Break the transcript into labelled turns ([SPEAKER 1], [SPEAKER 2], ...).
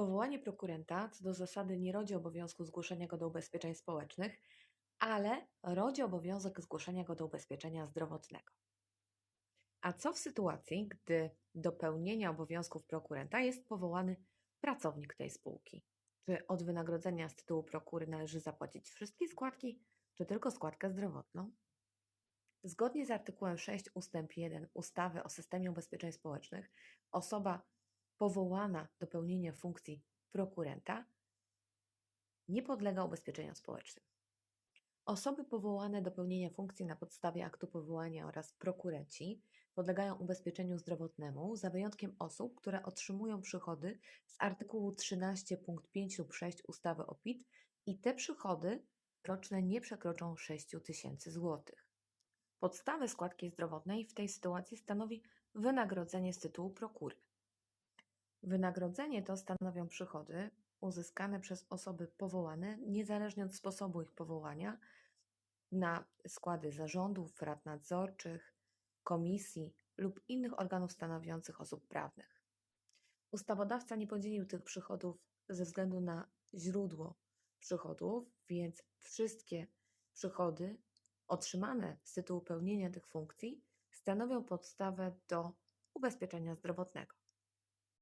[SPEAKER 1] Powołanie prokurenta co do zasady nie rodzi obowiązku zgłoszenia go do ubezpieczeń społecznych, ale rodzi obowiązek zgłoszenia go do ubezpieczenia zdrowotnego. A co w sytuacji, gdy do pełnienia obowiązków prokurenta jest powołany pracownik tej spółki? Czy od wynagrodzenia z tytułu prokury należy zapłacić wszystkie składki, czy tylko składkę zdrowotną? Zgodnie z artykułem 6 ust. 1 ustawy o systemie ubezpieczeń społecznych, osoba powołana do pełnienia funkcji prokurenta nie podlega ubezpieczeniom społecznym. Osoby powołane do pełnienia funkcji na podstawie aktu powołania oraz prokurenci podlegają ubezpieczeniu zdrowotnemu za wyjątkiem osób, które otrzymują przychody z artykułu 13 punkt 5 lub 6 ustawy o PIT i te przychody roczne nie przekroczą 6 tysięcy złotych. Podstawę składki zdrowotnej w tej sytuacji stanowi wynagrodzenie z tytułu prokury. Wynagrodzenie to stanowią przychody uzyskane przez osoby powołane, niezależnie od sposobu ich powołania, na składy zarządów, rad nadzorczych, komisji lub innych organów stanowiących osób prawnych. Ustawodawca nie podzielił tych przychodów ze względu na źródło przychodów, więc wszystkie przychody otrzymane z tytułu pełnienia tych funkcji stanowią podstawę do ubezpieczenia zdrowotnego.